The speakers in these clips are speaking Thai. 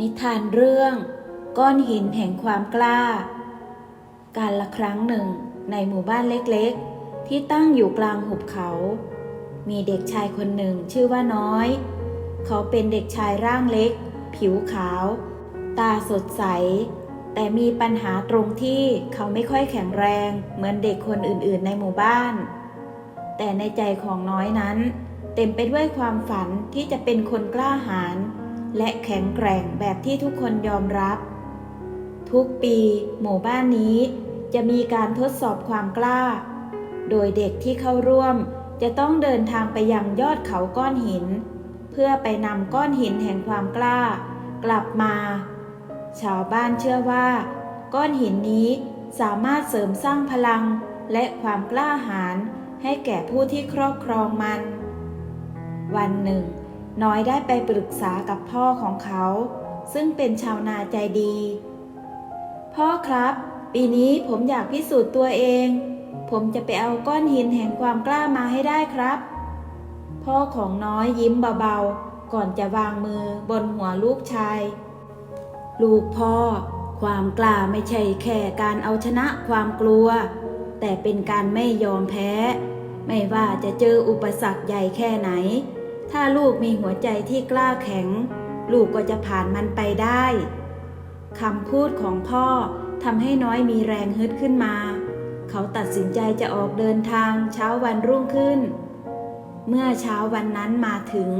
นิทานเรื่องก้อนหินแห่งความกล้า การละครั้งหนึ่งในหมู่บ้านเล็กๆ ที่ตั้งอยู่กลางหุบเขา มีเด็กชายคนหนึ่งชื่อว่าน้อย เขาเป็นเด็กชายร่างเล็ก ผิวขาว ตาสดใส แต่มีปัญหาตรงที่เขาไม่ค่อยแข็งแรงเหมือนเด็กคนอื่นๆ ในหมู่บ้าน แต่ในใจของน้อยนั้น เต็มไปด้วยความฝันที่จะเป็นคนกล้าหาญและแข็งแกร่งแบบที่ทุกคนยอมรับ ทุกปีหมู่บ้านนี้จะมีการทดสอบความกล้า โดยเด็กที่เข้าร่วมจะต้องเดินทางไปยังยอดเขาก้อนหิน เพื่อไปนำก้อนหินแห่งความกล้า กลับมา ชาวบ้านเชื่อว่า ก้อนหินนี้สามารถเสริมสร้างพลังและความกล้าหาญให้แก่ผู้ที่ครอบครองมัน วันหนึ่ง น้อยได้ไปปรึกษากับพ่อของเขา ซึ่งเป็นชาวนาใจดี พ่อครับ ปีนี้ผมอยากพิสูจน์ตัวเอง ผมจะไปเอาก้อนหินแห่งความกล้ามาให้ได้ครับ พ่อของน้อยยิ้มเบาๆ ก่อนจะวางมือบนหัวลูกชาย ลูกพ่อ ความกล้าไม่ใช่แค่การเอาชนะความกลัว แต่เป็นการไม่ยอมแพ้ไม่ว่าจะเจออุปสรรคใหญ่แค่ไหน ถ้าลูกมีหัวใจที่กล้าแข็ง ลูกก็จะผ่านมันไปได้คำพูดของพ่อทำให้น้อยมีแรงฮึดขึ้นมา เขาตัดสินใจจะออกเดินทางเช้าวันรุ่งขึ้น เมื่อเช้าวันนั้นมาถึง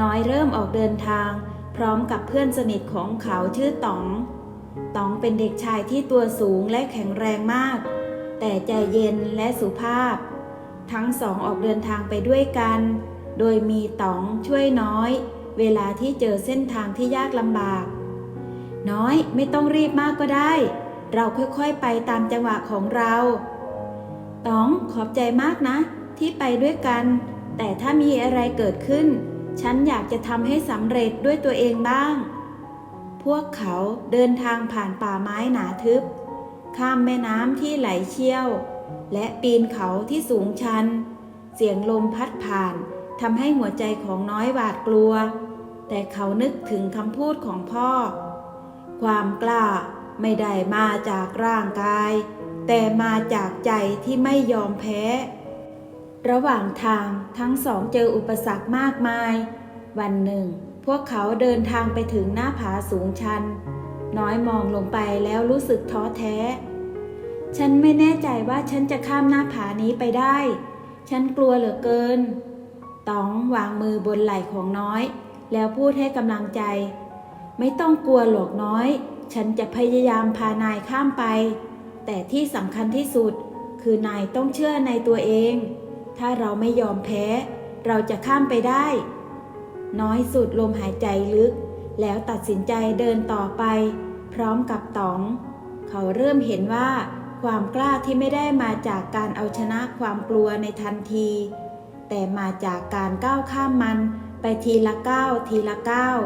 น้อยเริ่มออกเดินทาง พร้อมกับเพื่อนสนิทของเขาชื่อต๋อง ต๋องเป็นเด็กชายที่ตัวสูงและแข็งแรงมาก แต่ใจเย็นและสุภาพ ทั้งสองออกเดินทางไปด้วยกัน โดยมีต๋องช่วยน้อย เวลาที่เจอเส้นทางที่ยากลำบาก น้อยไม่ต้องรีบมากก็ได้ เราค่อยๆไปตามจังหวะของเราต๋องขอบใจมากนะ ที่ไปด้วยกัน แต่ถ้ามีอะไรเกิดขึ้น ฉันอยากจะทำให้สำเร็จด้วยตัวเองบ้าง พวกเขาเดินทางผ่านป่าไม้หนาทึบ ข้ามแม่น้ำที่ไหลเชี่ยว และปีนเขาที่สูงชัน เสียงลมพัดผ่าน ทำให้หัวใจของน้อยหวาดกลัว แต่เขานึกถึงคำพูดของพ่อ ความกล้าไม่ได้มาจากร่างกาย แต่มาจากใจที่ไม่ยอมแพ้ ระหว่างทางทั้งสองเจออุปสรรคมากมาย วันหนึ่ง พวกเขาเดินทางไปถึงหน้าผาสูงชัน น้อยมองลงไปแล้วรู้สึกท้อแท้ ฉันไม่แน่ใจว่าฉันจะข้ามหน้าผานี้ไปได้ ฉันกลัวเหลือเกิน ต๋องวางมือบนไหล่ของน้อย แล้วพูดให้กำลังใจ ไม่ต้องกลัวหรอกน้อย ฉันจะพยายามพานายข้ามไป แต่ที่สำคัญที่สุด คือนายต้องเชื่อในตัวเอง ถ้าเราไม่ยอมแพ้ เราจะข้ามไปได้ น้อยสุดลมหายใจลึก แล้วตัดสินใจเดินต่อไป พร้อมกับต๋อง เขาเริ่มเห็นว่าความกล้าที่ไม่ได้มาจากการเอาชนะความกลัวในทันที แต่มาจากการก้าวข้ามมันไปทีละก้าวทีละก้าว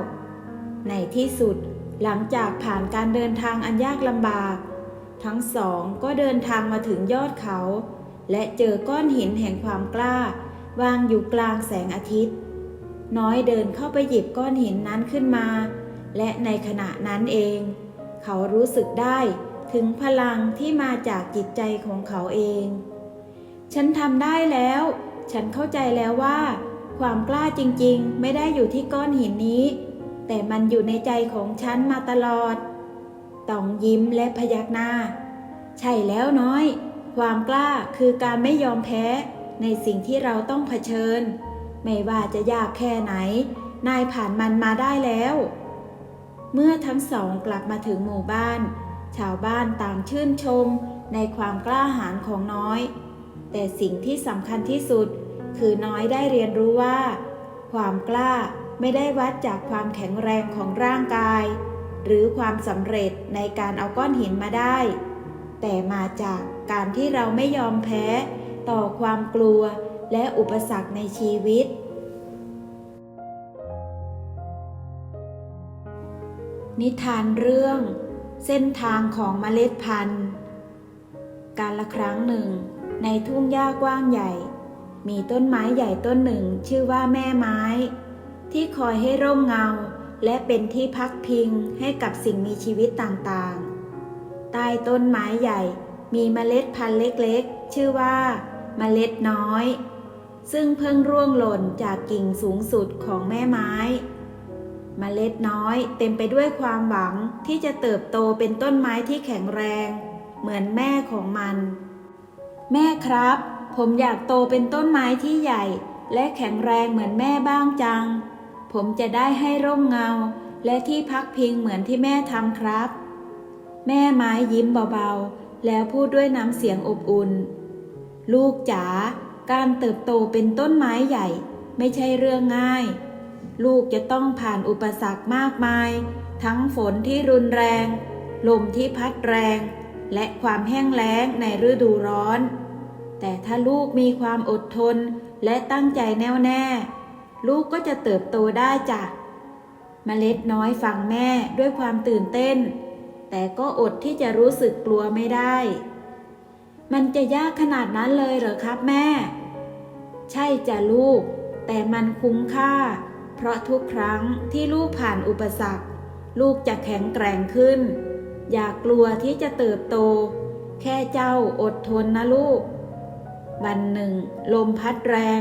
ในที่สุดหลังจากผ่านการเดินทางอันยากลำบาก ทั้งสองก็เดินทางมาถึงยอดเขา และเจอก้อนหินแห่งความกล้า วางอยู่กลางแสงอาทิตย์ น้อยเดินเข้าไปหยิบก้อนหินนั้นขึ้นมา และในขณะนั้นเอง เขารู้สึกได้ถึงพลังที่มาจากจิตใจของเขาเอง ฉันทำได้แล้ว ฉันเข้าใจแล้วว่า ความกล้าจริงๆ ไม่ได้อยู่ที่ก้อนหินนี้ แต่มันอยู่ในใจของฉันมาตลอดต้องยิ้มและพยักหน้า ใช่แล้วน้อย ความกล้าคือการไม่ยอมแพ้ ในสิ่งที่เราต้องเผชิญ ไม่ว่าจะยากแค่ไหน นายผ่านมันมาได้แล้ว เมื่อทั้งสองกลับมาถึงหมู่บ้าน ชาวบ้านต่างชื่นชมในความกล้าหาญของน้อย แต่สิ่งที่สำคัญที่สุด คือน้อยได้เรียนรู้ว่า ความกล้าไม่ได้วัดจากความแข็งแรงของร่างกาย หรือความสำเร็จในการเอาก้อนหินมาได้ แต่มาจากการที่เราไม่ยอมแพ้ ต่อความกลัวและอุปสรรคในชีวิต นิทานเรื่อง เส้นทางของเมล็ดพันธุ์ การละครั้งหนึ่ง ในทุ่งหญ้ากว้างใหญ่ มีต้นไม้ใหญ่ต้นหนึ่งชื่อว่าแม่ไม้ ที่คอยให้ร่มเงา และเป็นที่พักพิงให้กับสิ่งมีชีวิตต่างๆ ใต้ต้นไม้ใหญ่มีเมล็ดพันธุ์เล็กๆ ชื่อว่าเมล็ดน้อย ซึ่งเพิ่งร่วงหล่นจากกิ่งสูงสุดของแม่ไม้เมล็ดน้อยเต็มไปด้วยความหวังที่จะเติบโตเป็นต้นไม้ที่แข็งแรง เหมือนแม่ของมัน แม่ครับ ผมอยากโตเป็นต้นไม้ที่ใหญ่ และแข็งแรงเหมือนแม่บ้างจัง ผมจะได้ให้ร่มเงา และที่พักพิงเหมือนที่แม่ทำครับ แม่ไม้ยิ้มเบาๆ แล้วพูดด้วยน้ำเสียงอบอุ่น ลูกจ๋า การเติบโตเป็นต้นไม้ใหญ่ ไม่ใช่เรื่องง่าย ลูกจะต้องผ่านอุปสรรคมากมาย ทั้งฝนที่รุนแรง ลมที่พัดแรง และความแห้งแล้งในฤดูร้อน แต่ถ้าลูกมีความอดทนและตั้งใจแน่วแน่ ลูกก็จะเติบโตได้จ้ะเมล็ดน้อยฟังแม่ด้วยความตื่นเต้น แต่ก็อดที่จะรู้สึกกลัวไม่ได้ มันจะยากขนาดนั้นเลยเหรอครับแม่ ใช่จ้ะลูก แต่มันคุ้มค่า เพราะทุกครั้งที่ลูกผ่านอุปสรรค ลูกจะแข็งแกร่งขึ้น อย่ากลัวที่จะเติบโต แค่เจ้าอดทนนะลูก วันหนึ่ง ลมพัดแรง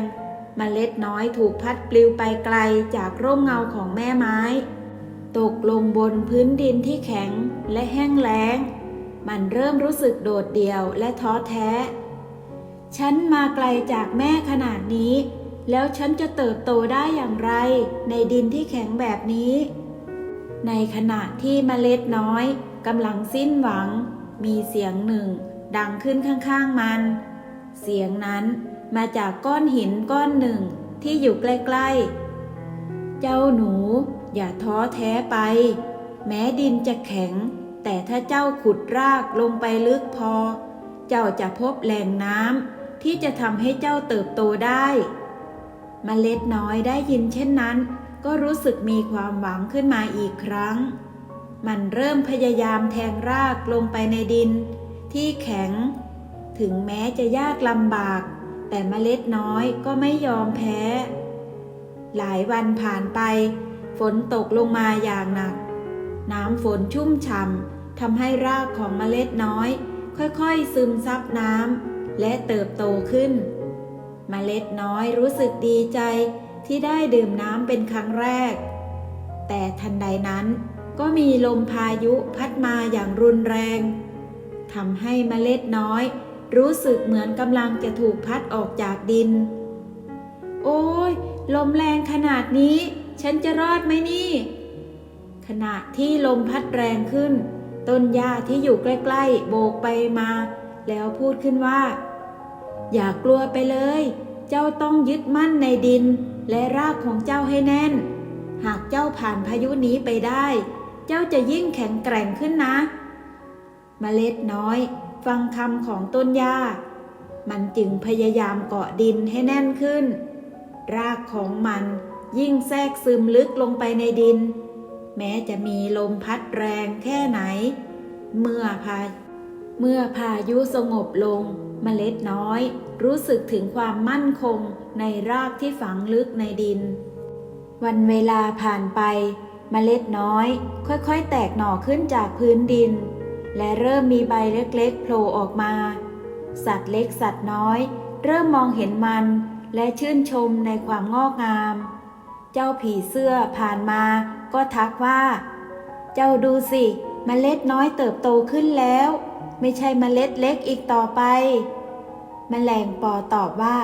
มเมล็ดน้อยถูกพัดปลิวไปไกลจากร่มเงาของแม่ไม้ ตกลงบนพื้นดินที่แข็งและแห้งแล้ง มันเริ่มรู้สึกโดดเดี่ยวและท้อแท้ ฉันมาไกลจากแม่ขนาดนี้ แล้วฉันจะเติบโตได้อย่างไร ในดินที่แข็งแบบนี้ ในขณะที่เมล็ดน้อยกำลังสิ้นหวัง มีเสียงหนึ่ง ดังขึ้นข้างๆมัน เสียงนั้นมาจากก้อนหินก้อนหนึ่งที่อยู่ใกล้ๆ เจ้าหนูอย่าท้อแท้ไป แม้ดินจะแข็ง แต่ถ้าเจ้าขุดรากลงไปลึกพอ เจ้าจะพบแหล่งน้ำที่จะทำให้เจ้าเติบโตได้มเมล็ดน้อยได้ยินเช่นนั้น ก็รู้สึกมีความหวังขึ้นมาอีกครั้ง มันเริ่มพยายามแทงรากลงไปในดิน ที่แข็ง ถึงแม้จะยากลำบาก แต่เมล็ดน้อยก็ไม่ยอมแพ้ หลายวันผ่านไป ฝนตกลงมาอย่างหนัก น้ำฝนชุ่มฉ่ำทำให้รากของเมล็ดน้อย ค่อยๆซึมซับน้ำและเติบโตขึ้น เมล็ดน้อยรู้สึกดีใจที่ได้ดื่มน้ำเป็นครั้งแรก แต่ทันใดนั้นก็มีลมพายุพัดมาอย่างรุนแรงทำให้เมล็ดน้อย รู้สึกเหมือนกำลังจะถูกพัดออกจากดิน โอ้ย ลมแรงขนาดนี้ ฉันจะรอดไหมนี่ ขณะที่ลมพัดแรงขึ้น ต้นหญ้าที่อยู่ใกล้ๆ โบกไปมา แล้วพูดขึ้นว่า อย่ากลัวไปเลย เจ้าต้องยึดมั่นในดิน และรากของเจ้าให้แน่น หากเจ้าผ่านพายุนี้ไปได้ เจ้าจะยิ่งแข็งแกร่งขึ้นนะเมล็ดน้อย ฟังคำของต้นหญ้า มันจึงพยายามเกาะดินให้แน่นขึ้น รากของมันยิ่งแทรกซึมลึกลงไปในดิน แม้จะมีลมพัดแรงแค่ไหน เมื่อพาเมื่อพายุสงบลงเมล็ดน้อย รู้สึกถึงความมั่นคงในรากที่ฝังลึกในดิน วันเวลาผ่านไปเมล็ดน้อย ค่อยๆ แตกหน่อขึ้นจากพื้นดิน และเริ่มมีใบเล็กๆโผล่ออกมา สัตว์เล็กสัตว์น้อย เริ่มมองเห็นมันและชื่นชมในความงอกงาม เจ้าผีเสื้อผ่านมาก็ทักว่า เจ้าดูสิเมล็ดน้อยเติบโตขึ้นแล้ว ไม่ใช่เมล็ดเล็กอีกต่อไปแมลงปอตอบว่า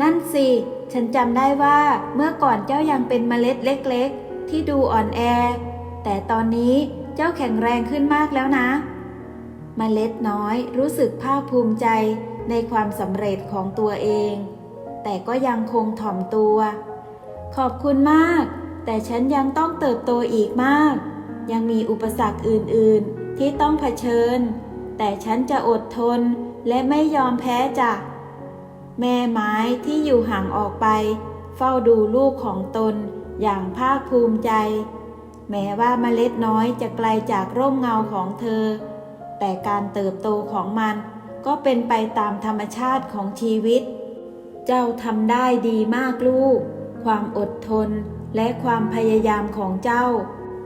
นั่นสิ ฉันจำได้ว่าเมื่อก่อนเจ้ายังเป็นเมล็ดเล็ก ๆ ที่ดูอ่อนแอ แต่ตอนนี้เจ้าแข็งแรงขึ้นมากแล้วนะ เมล็ดน้อยรู้สึกภาคภูมิใจในความสำเร็จของตัวเอง แต่ก็ยังคงถ่อมตัว ขอบคุณมาก แต่ฉันยังต้องเติบโตอีกมาก ยังมีอุปสรรคอื่นๆที่ต้องเผชิญ แต่ฉันจะอดทนและไม่ยอมแพ้จ้ะแม่ไม้ที่อยู่ห่างออกไป เฝ้าดูลูกของตนอย่างภาคภูมิใจ แม้ว่าเมล็ดน้อยจะไกลจากร่มเงาของเธอ แต่การเติบโตของมัน ก็เป็นไปตามธรรมชาติของชีวิต เจ้าทำได้ดีมากลูก ความอดทนและความพยายามของเจ้า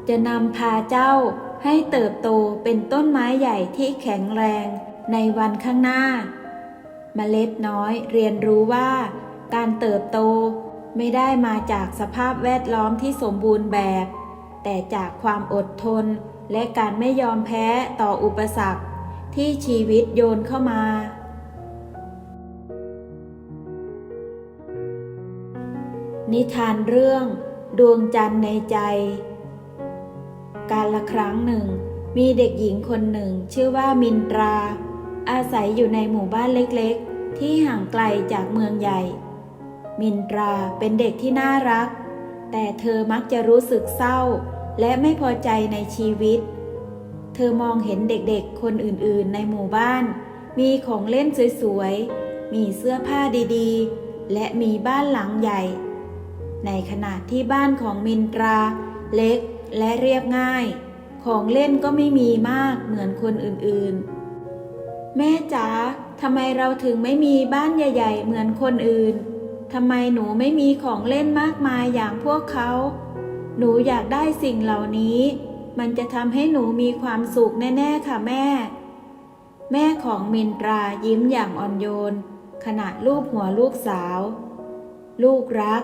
จะนำพาเจ้าให้เติบโตเป็นต้นไม้ใหญ่ที่แข็งแรงในวันข้างหน้า เมล็ดน้อยเรียนรู้ว่า การเติบโตไม่ได้มาจากสภาพแวดล้อมที่สมบูรณ์แบบ แต่จากความอดทน และการไม่ยอมแพ้ต่ออุปสรรคที่ชีวิตโยนเข้ามา นิทานเรื่อง ดวงจันทร์ในใจ การละครั้งหนึ่ง มีเด็กหญิงคนหนึ่งชื่อว่ามินตรา อาศัยอยู่ในหมู่บ้านเล็กๆ ที่ห่างไกลจากเมืองใหญ่ มินตราเป็นเด็กที่น่ารัก แต่เธอมักจะรู้สึกเศร้า และไม่พอใจในชีวิต เธอมองเห็นเด็กๆ คนอื่นๆ ในหมู่บ้าน มีของเล่นสวยๆ มีเสื้อผ้าดีๆ และมีบ้านหลังใหญ่ ในขณะที่บ้านของมินตราเล็กและเรียบง่าย ของเล่นก็ไม่มีมากเหมือนคนอื่นๆ แม่จ๋าทำไมเราถึงไม่มีบ้านใหญ่ ๆ เหมือนคนอื่นทำไมหนูไม่มีของเล่นมากมายอย่างพวกเขา หนูอยากได้สิ่งเหล่านี้ มันจะทำให้หนูมีความสุขแน่ๆค่ะแม่ แม่ของมินตรายิ้มอย่างอ่อนโยน ขณะลูบหัวลูกสาว ลูกรัก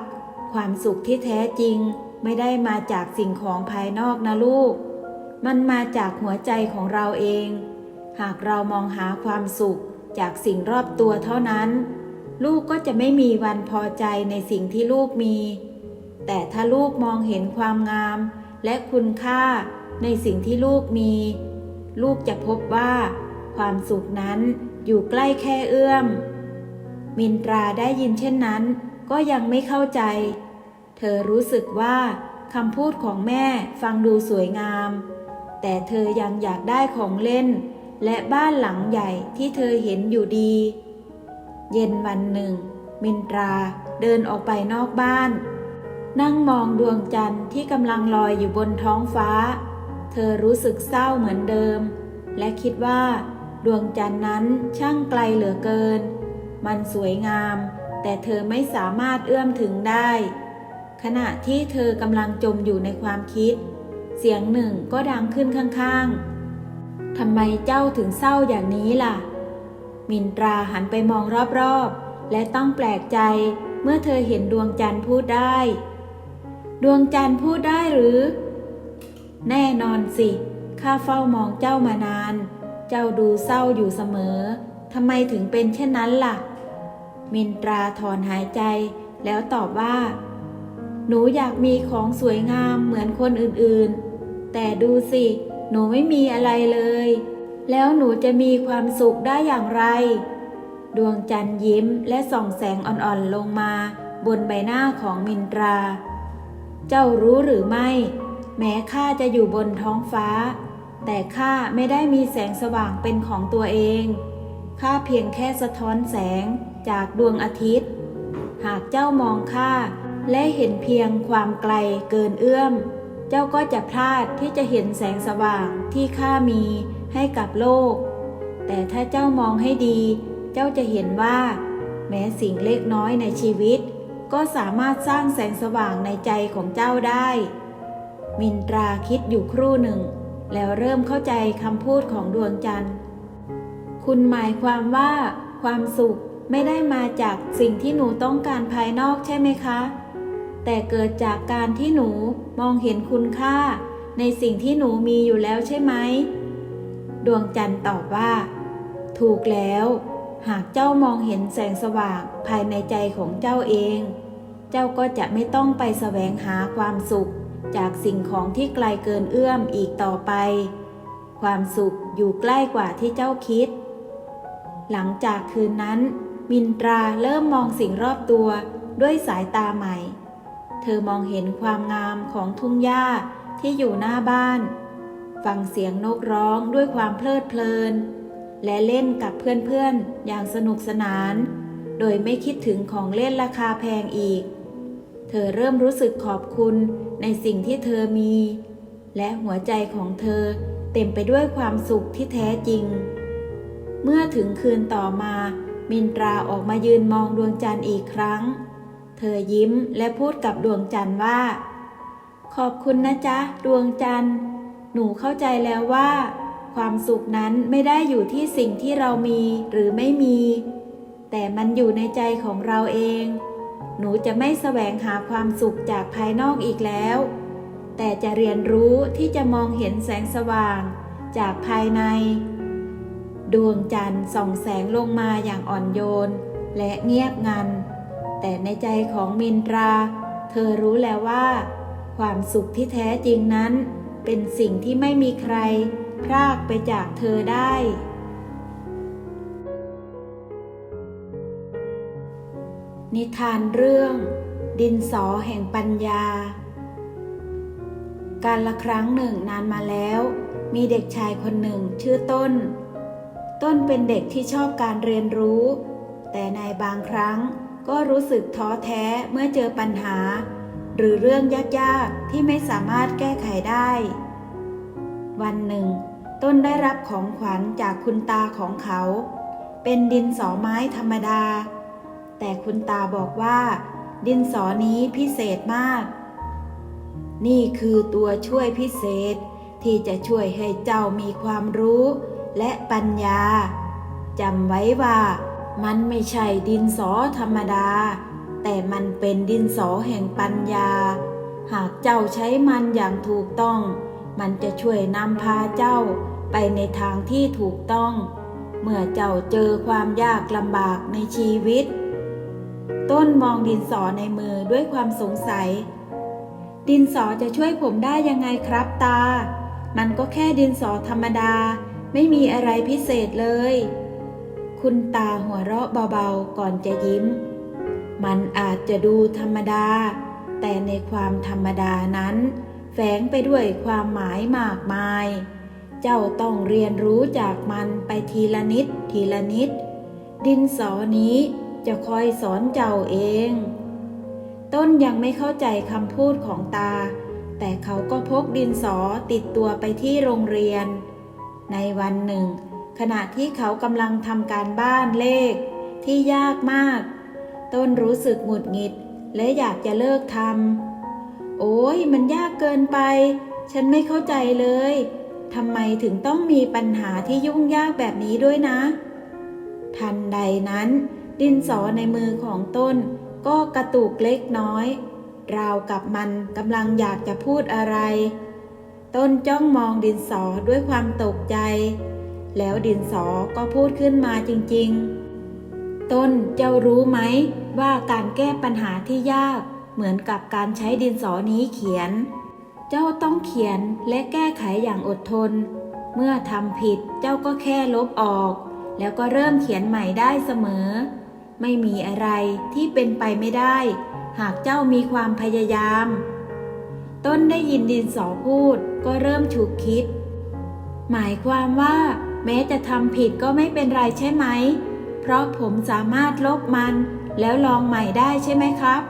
ความสุขที่แท้จริงไม่ได้มาจากสิ่งของภายนอกนะลูก มันมาจากหัวใจของเราเอง หากเรามองหาความสุขจากสิ่งรอบตัวเท่านั้น ลูกก็จะไม่มีวันพอใจในสิ่งที่ลูกมี แต่ถ้าลูกมองเห็นความงาม และคุณค่าในสิ่งที่ลูกมี ลูกจะพบว่า ความสุขนั้นอยู่ใกล้แค่เอื้อม มินตราได้ยินเช่นนั้น ก็ยังไม่เข้าใจ เธอรู้สึกว่าคำพูดของแม่ฟังดูสวยงาม แต่เธอยังอยากได้ของเล่น และบ้านหลังใหญ่ที่เธอเห็นอยู่ดี เย็นวันหนึ่ง มินตราเดินออกไปนอกบ้าน นั่งมองดวงจันทร์ที่กำลังลอยอยู่บนท้องฟ้า เธอรู้สึกเศร้าเหมือนเดิม และคิดว่า ดวงจันทร์นั้นช่างไกลเหลือเกิน มันสวยงาม แต่เธอไม่สามารถเอื้อมถึงได้ ขณะที่เธอกำลังจมอยู่ในความคิด เสียงหนึ่งก็ดังขึ้นข้างๆทำไมเจ้าถึงเศร้าอย่างนี้ล่ะ มินตราหันไปมองรอบๆ และต้องแปลกใจเมื่อเธอเห็นดวงจันทร์พูดได้ ดวงจันทร์พูดได้หรือ แน่นอนสิ ข้าเฝ้ามองเจ้ามานาน เจ้าดูเศร้าอยู่เสมอ ทำไมถึงเป็นเช่นนั้นล่ะ มินตราถอนหายใจ แล้วตอบว่า หนูอยากมีของสวยงามเหมือนคนอื่นๆ แต่ดูสิ หนูไม่มีอะไรเลย แล้วหนูจะมีความสุขได้อย่างไร ดวงจันทร์ยิ้มและส่องแสงอ่อนๆลงมา บนใบหน้าของมินตรา เจ้ารู้หรือไม่ แม้ข้าจะอยู่บนท้องฟ้า แต่ข้าไม่ได้มีแสงสว่างเป็นของตัวเองข้าเพียงแค่สะท้อนแสงจากดวงอาทิตย์ หากเจ้ามองข้าและเห็นเพียงความไกลเกินเอื้อม เจ้าก็จะพลาดที่จะเห็นแสงสว่างที่ข้ามีให้กับโลก แต่ถ้าเจ้ามองให้ดี เจ้าจะเห็นว่า แม้สิ่งเล็กน้อยในชีวิต ก็สามารถสร้างแสงสว่างในใจของเจ้าได้ มินตราคิดอยู่ครู่หนึ่ง แล้วเริ่มเข้าใจคำพูดของดวงจันทร์ คุณหมายความว่า ความสุขไม่ได้มาจากสิ่งที่หนูต้องการภายนอกใช่ไหมคะ แต่เกิดจากการที่หนูมองเห็นคุณค่า ในสิ่งที่หนูมีอยู่แล้วใช่ไหม ดวงจันทร์ตอบว่า ถูกแล้ว หากเจ้ามองเห็นแสงสว่างภายในใจของเจ้าเอง เจ้าก็จะไม่ต้องไปแสวงหาความสุข จากสิ่งของที่ไกลเกินเอื้อมอีกต่อไป ความสุขอยู่ใกล้กว่าที่เจ้าคิด หลังจากคืนนั้น มินตราเริ่มมองสิ่งรอบตัวด้วยสายตาใหม่ เธอมองเห็นความงามของทุ่งหญ้าที่อยู่หน้าบ้าน ฟังเสียงนกร้องด้วยความเพลิดเพลิน และเล่นกับเพื่อนๆ อย่างสนุกสนาน โดยไม่คิดถึงของเล่นราคาแพงอีก เธอเริ่มรู้สึกขอบคุณในสิ่งที่เธอมี และหัวใจของเธอเต็มไปด้วยความสุขที่แท้จริง เมื่อถึงคืนต่อมา มินตราออกมายืนมองดวงจันทร์อีกครั้ง เธอยิ้มและพูดกับดวงจันทร์ว่า ขอบคุณนะจ๊ะ ดวงจันทร์ หนูเข้าใจแล้วว่า ความสุขนั้นไม่ได้อยู่ที่สิ่งที่เรามีหรือไม่มี แต่มันอยู่ในใจของเราเอง หนูจะไม่แสวงหาความสุขจากภายนอกอีกแล้ว แต่จะเรียนรู้ที่จะมองเห็นแสงสว่างจากภายใน ดวงจันทร์ส่องแสงลงมาอย่างอ่อนโยน และเงียบงัน แต่ในใจของมินตรา เธอรู้แล้วว่า ความสุขที่แท้จริงนั้น เป็นสิ่งที่ไม่มีใคร พรากไปจากเธอได้ นิทานเรื่อง ดินสอแห่งปัญญา การละครั้งหนึ่งนานมาแล้ว มีเด็กชายคนหนึ่งชื่อต้น ต้นเป็นเด็กที่ชอบการเรียนรู้ แต่ในบางครั้งก็รู้สึกท้อแท้เมื่อเจอปัญหา หรือเรื่องยากๆที่ไม่สามารถแก้ไขได้ วันหนึ่ง ต้นได้รับของขวัญจากคุณตาของเขา เป็นดินสอไม้ธรรมดา แต่คุณตาบอกว่า ดินสอนี้พิเศษมาก นี่คือตัวช่วยพิเศษที่จะช่วยให้เจ้ามีความรู้และปัญญาจำไว้ว่ามันไม่ใช่ดินสอธรรมดา แต่มันเป็นดินสอแห่งปัญญา หากเจ้าใช้มันอย่างถูกต้อง มันจะช่วยนำพาเจ้า ไปในทางที่ถูกต้อง เมื่อเจ้าเจอความยากลำบากในชีวิต ต้นมองดินสอในมือด้วยความสงสัย ดินสอจะช่วยผมได้ยังไงครับตา มันก็แค่ดินสอธรรมดา ไม่มีอะไรพิเศษเลย คุณตาหัวเราะเบาๆก่อนจะยิ้ม มันอาจจะดูธรรมดา แต่ในความธรรมดานั้น แฝงไปด้วยความหมายมากมาย เจ้าต้องเรียนรู้จากมันไปทีละนิดทีละนิด ดินสอนี้จะคอยสอนเจ้าเอง ต้นยังไม่เข้าใจคำพูดของตา แต่เขาก็พกดินสอติดตัวไปที่โรงเรียน ในวันหนึ่ง ขณะที่เขากำลังทำการบ้านเลข ที่ยากมาก ต้นรู้สึกหงุดหงิดและอยากจะเลิกทำโอ้ยมันยากเกินไป ฉันไม่เข้าใจเลย ทำไมถึงต้องมีปัญหาที่ยุ่งยากแบบนี้ด้วยนะ ทันใดนั้น ดินสอในมือของต้น ก็กระตุกเล็กน้อย ราวกับมันกำลังอยากจะพูดอะไร ต้นจ้องมองดินสอด้วยความตกใจ แล้วดินสอก็พูดขึ้นมาจริง ๆ ต้นเจ้ารู้ไหมว่าการแก้ปัญหาที่ยากเหมือนกับการใช้ดินสอนี้เขียน เจ้าต้องเขียนและแก้ไขอย่างอดทน เมื่อทำผิดเจ้าก็แค่ลบออก แล้วก็เริ่มเขียนใหม่ได้เสมอ ไม่มีอะไรที่เป็นไปไม่ได้ หากเจ้ามีความพยายาม ต้นได้ยินดินสอพูดก็เริ่มฉุกคิด หมายความว่า แม้จะทำผิดก็ไม่เป็นไรใช่ไหม เพราะผมสามารถลบมัน แล้วลองใหม่ได้ใช่ไหมครับ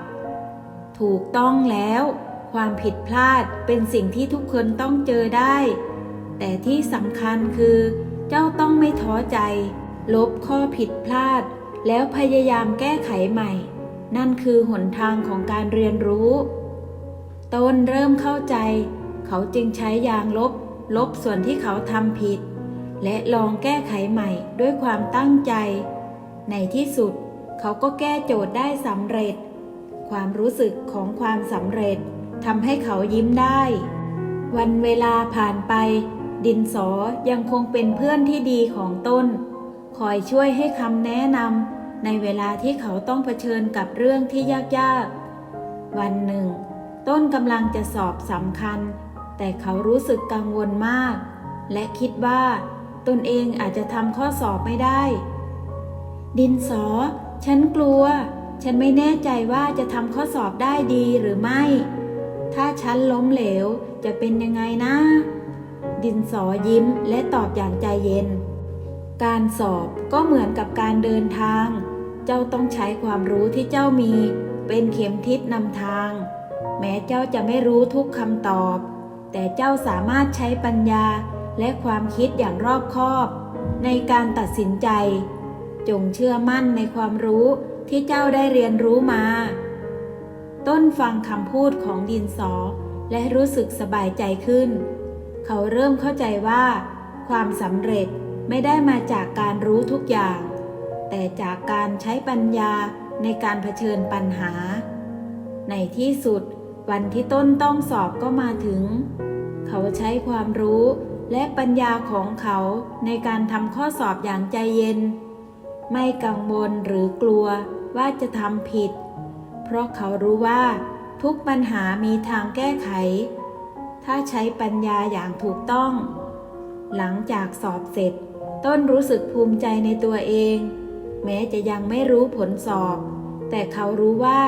ถูกต้องแล้ว ความผิดพลาดเป็นสิ่งที่ทุกคนต้องเจอได้ แต่ที่สำคัญคือ เจ้าต้องไม่ท้อใจ ลบข้อผิดพลาด แล้วพยายามแก้ไขใหม่ นั่นคือหนทางของการเรียนรู้ ต้นเริ่มเข้าใจ เขาจึงใช้ยางลบ ลบส่วนที่เขาทำผิด และลองแก้ไขใหม่ด้วยความตั้งใจ ในที่สุด เขาก็แก้โจทย์ได้สำเร็จ ความรู้สึกของความสำเร็จ ทำให้เขายิ้มได้ วันเวลาผ่านไป ดินสอยังคงเป็นเพื่อนที่ดีของต้น คอยช่วยให้คำแนะนำในเวลาที่เขาต้องเผชิญกับเรื่องที่ยากๆ วันหนึ่ง ต้นกำลังจะสอบสำคัญ แต่เขารู้สึกกังวลมาก และคิดว่า ตนเองอาจจะทำข้อสอบไม่ได้ ดินสอ ฉันกลัวฉันไม่แน่ใจว่าจะทำข้อสอบได้ดีหรือไม่ ถ้าฉันล้มเหลวจะเป็นยังไงนะ ดินสอยิ้มและตอบอย่างใจเย็น การสอบก็เหมือนกับการเดินทาง เจ้าต้องใช้ความรู้ที่เจ้ามี เป็นเข็มทิศนำทาง แม้เจ้าจะไม่รู้ทุกคำตอบ แต่เจ้าสามารถใช้ปัญญาและความคิดอย่างรอบคอบ ในการตัดสินใจ จงเชื่อมั่นในความรู้ที่เจ้าได้เรียนรู้มา ต้นฟังคำพูดของดินสอ และรู้สึกสบายใจขึ้น เขาเริ่มเข้าใจว่า ความสำเร็จไม่ได้มาจากการรู้ทุกอย่าง แต่จากการใช้ปัญญาในการเผชิญปัญหา ในที่สุด วันที่ต้นต้องสอบก็มาถึง เขาใช้ความรู้และปัญญาของเขาในการทำข้อสอบอย่างใจเย็น ไม่กังวลหรือกลัวว่าจะทำผิด เพราะเขารู้ว่าทุกปัญหามีทางแก้ไข ถ้าใช้ปัญญาอย่างถูกต้อง หลังจากสอบเสร็จ ต้นรู้สึกภูมิใจในตัวเอง แม้จะยังไม่รู้ผลสอบ แต่เขารู้ว่า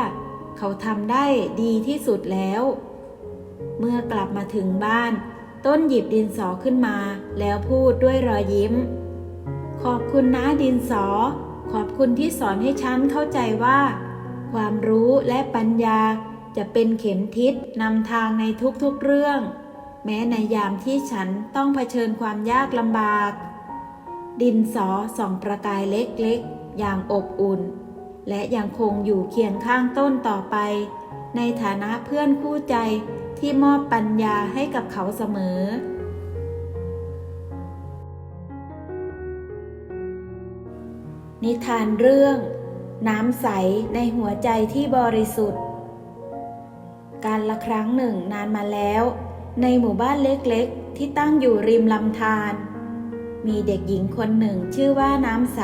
เขาทำได้ดีที่สุดแล้ว เมื่อกลับมาถึงบ้าน ต้นหยิบดินสอขึ้นมา แล้วพูดด้วยรอยยิ้ม ขอบคุณนะดินสอ ขอบคุณที่สอนให้ฉันเข้าใจว่า ความรู้และปัญญาจะเป็นเข็มทิศนำทางในทุกๆเรื่อง แม้ในยามที่ฉันต้องเผชิญความยากลำบาก ดินสอส่องประกายเล็กๆ อย่างอบอุ่น และยังคงอยู่เคียงข้างต้นต่อไป ในฐานะเพื่อนคู่ใจที่มอบปัญญาให้กับเขาเสมอ นิทานเรื่อง น้ำใสในหัวใจที่บริสุทธิ์ การละครั้งหนึ่งนานมาแล้ว ในหมู่บ้านเล็กๆ ที่ตั้งอยู่ริมลำธารมีเด็กหญิงคนหนึ่งชื่อว่าน้ำใส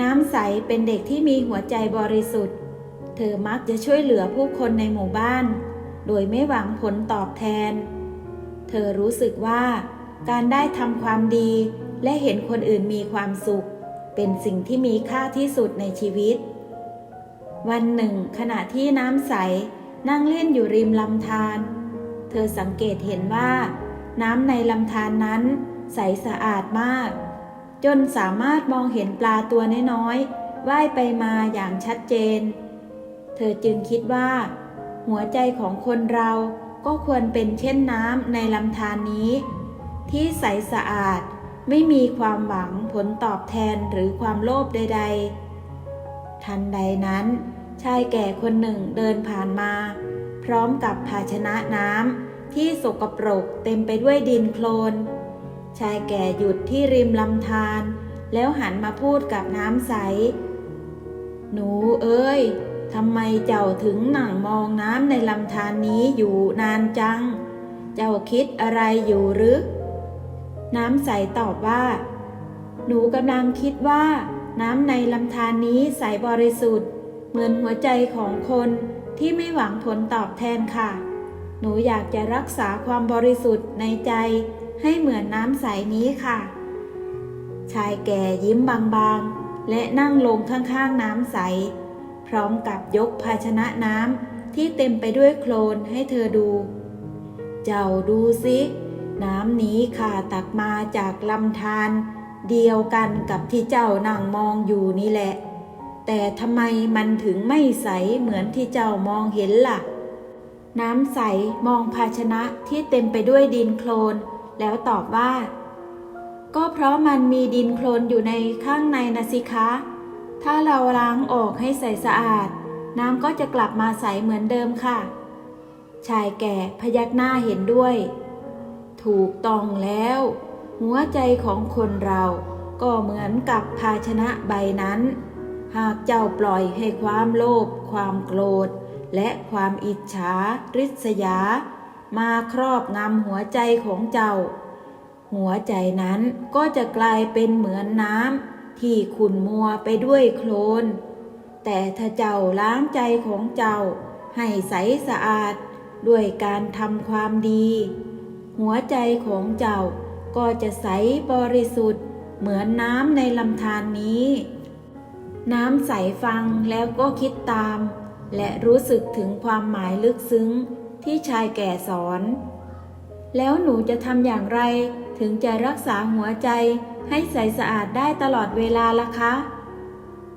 น้ำใสเป็นเด็กที่มีหัวใจบริสุทธิ์ เธอมักจะช่วยเหลือผู้คนในหมู่บ้าน โดยไม่หวังผลตอบแทน เธอรู้สึกว่าการได้ทำความดีและเห็นคนอื่นมีความสุข เป็นสิ่งที่มีค่าที่สุดในชีวิต วันหนึ่ง ขณะที่น้ำใสนั่งเล่นอยู่ริมลำธาร เธอสังเกตเห็นว่า น้ำในลำธารนนั้นใสสะอาดมาก จนสามารถมองเห็นปลาตัวน้อยๆว่ายไปมาอย่างชัดเจน เธอจึงคิดว่า หัวใจของคนเราก็ควรเป็นเช่นน้ำในลำธารนนี้ ที่ใสสะอาด ไม่มีความหวังผลตอบแทนหรือความโลภใด ๆ ทันใดนั้น ชายแก่คนหนึ่งเดินผ่านมา พร้อมกับภาชนะน้ำที่สกปรกเต็มไปด้วยดินโคลน ชายแก่หยุดที่ริมลำธารแล้วหันมาพูดกับน้ำใส หนูเอ้ยทำไมเจ้าถึงหนั่งมองน้ำในลำธารนนี้อยู่นานจัง เจ้าคิดอะไรอยู่หรือ น้ำใสตอบว่า หนูกำลังคิดว่า น้ำในลำธารนนี้ใสบริสุทธิ์ เหมือนหัวใจของคนที่ไม่หวังผลตอบแทนค่ะ หนูอยากจะรักษาความบริสุทธิ์ในใจให้เหมือนน้ำใสนี้ค่ะ ชายแก่ยิ้มบางๆ และนั่งลงข้างๆน้ำใส พร้อมกับยกภาชนะน้ำที่เต็มไปด้วยโคลนให้เธอดู เจ้าดูสิ น้ำนี้ข้าตักมาจากลำธารเดียวกันกับที่เจ้านั่งมองอยู่นี่แหละ แต่ทำไมมันถึงไม่ใสเหมือนที่เจ้ามองเห็นล่ะ น้ำใสมองภาชนะที่เต็มไปด้วยดินโคลน แล้วตอบว่า ก็เพราะมันมีดินโคลนอยู่ในข้างในนะสิคะ ถ้าเราล้างออกให้ใสสะอาด น้ำก็จะกลับมาใสเหมือนเดิมค่ะ ชายแก่พยักหน้าเห็นด้วย ถูกต้องแล้ว หัวใจของคนเราก็เหมือนกับภาชนะใบนั้น หากเจ้าปล่อยให้ความโลภความโกรธ และความอิจฉาริษยา มาครอบงำหัวใจของเจ้า หัวใจนั้นก็จะกลายเป็นเหมือนน้ำที่ขุ่นมัวไปด้วยโคลน แต่ถ้าเจ้าล้างใจของเจ้า ให้ใสสะอาดด้วยการทำความดี หัวใจของเจ้าก็จะใสบริสุทธิ์ เหมือนน้ำในลำธารนนี้ น้ำใสฟังแล้วก็คิดตาม และรู้สึกถึงความหมายลึกซึ้งที่ชายแก่สอน แล้วหนูจะทำอย่างไรถึงจะรักษาหัวใจให้ใสสะอาดได้ตลอดเวลาล่ะคะ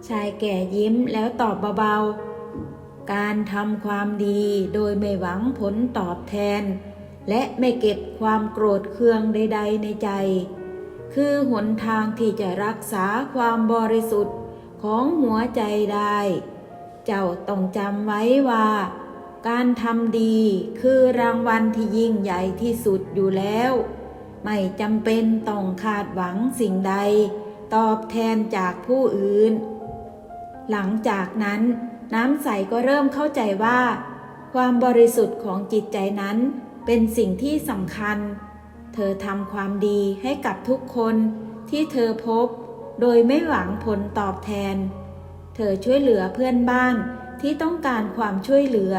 ชายแก่ยิ้มแล้วตอบเบาๆ การทำความดีโดยไม่หวังผลตอบแทน และไม่เก็บความโกรธเคืองใด ๆ ในใจ คือหนทางที่จะรักษาความบริสุทธิ์ของหัวใจได้ เจ้าต้องจำไว้ว่า การทำดีคือรางวัลที่ยิ่งใหญ่ที่สุดอยู่แล้ว ไม่จำเป็นต้องคาดหวังสิ่งใด ตอบแทนจากผู้อื่น หลังจากนั้นน้ำใสก็เริ่มเข้าใจว่า ความบริสุทธิ์ของจิตใจนั้น เป็นสิ่งที่สำคัญ เธอทำความดีให้กับทุกคนที่เธอพบ โดยไม่หวังผลตอบแทน เธอช่วยเหลือเพื่อนบ้านที่ต้องการความช่วยเหลือ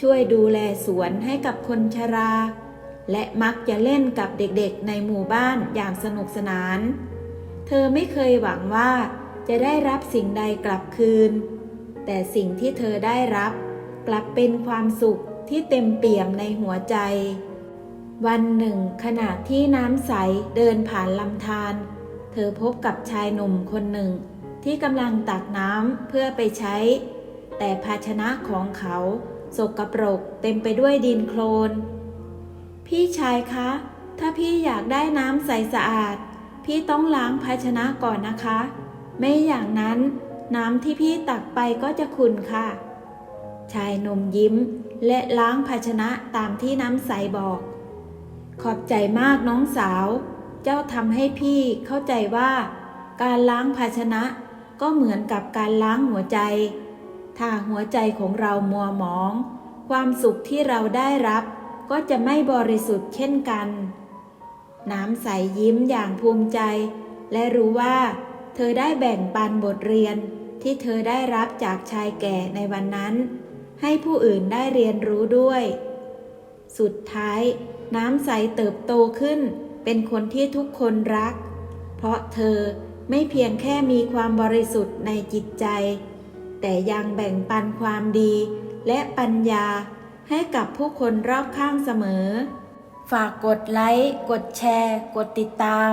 ช่วยดูแลสวนให้กับคนชรา และมักจะเล่นกับเด็กๆในหมู่บ้านอย่างสนุกสนาน เธอไม่เคยหวังว่าจะได้รับสิ่งใดกลับคืน แต่สิ่งที่เธอได้รับกลับเป็นความสุข ที่เต็มเปี่ยมในหัวใจ วันหนึ่ง ขณะที่น้ำใสเดินผ่านลำธารเธอพบกับชายหนุ่มคนหนึ่ง ที่กำลังตักน้ำเพื่อไปใช้ แต่ภาชนะของเขาสกปรกเต็มไปด้วยดินโคลน พี่ชายคะ ถ้าพี่อยากได้น้ำใสสะอาด พี่ต้องล้างภาชนะก่อนนะคะ ไม่อย่างนั้นน้ำที่พี่ตักไปก็จะขุ่นค่ะ ชายหนุ่มยิ้มและล้างภาชนะตามที่น้ำใสบอก ขอบใจมากน้องสาว เจ้าทำให้พี่เข้าใจว่า การล้างภาชนะก็เหมือนกับการล้างหัวใจ ถ้าหัวใจของเรามัวหมอง ความสุขที่เราได้รับก็จะไม่บริสุทธิ์เช่นกัน น้ำใสยิ้มอย่างภูมิใจ และรู้ว่า เธอได้แบ่งปันบทเรียนที่เธอได้รับจากชายแก่ในวันนั้น ให้ผู้อื่นได้เรียนรู้ด้วย สุดท้าย น้ำใสเติบโตขึ้น เป็นคนที่ทุกคนรัก เพราะเธอไม่เพียงแค่มีความบริสุทธิ์ในจิตใจ แต่ยังแบ่งปันความดีและปัญญาให้กับผู้คนรอบข้างเสมอ ฝากกดไลค์ กดแชร์ กดติดตาม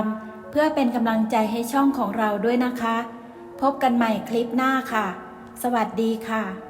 เพื่อเป็นกำลังใจให้ช่องของเราด้วยนะคะ พบกันใหม่คลิปหน้าค่ะ สวัสดีค่ะ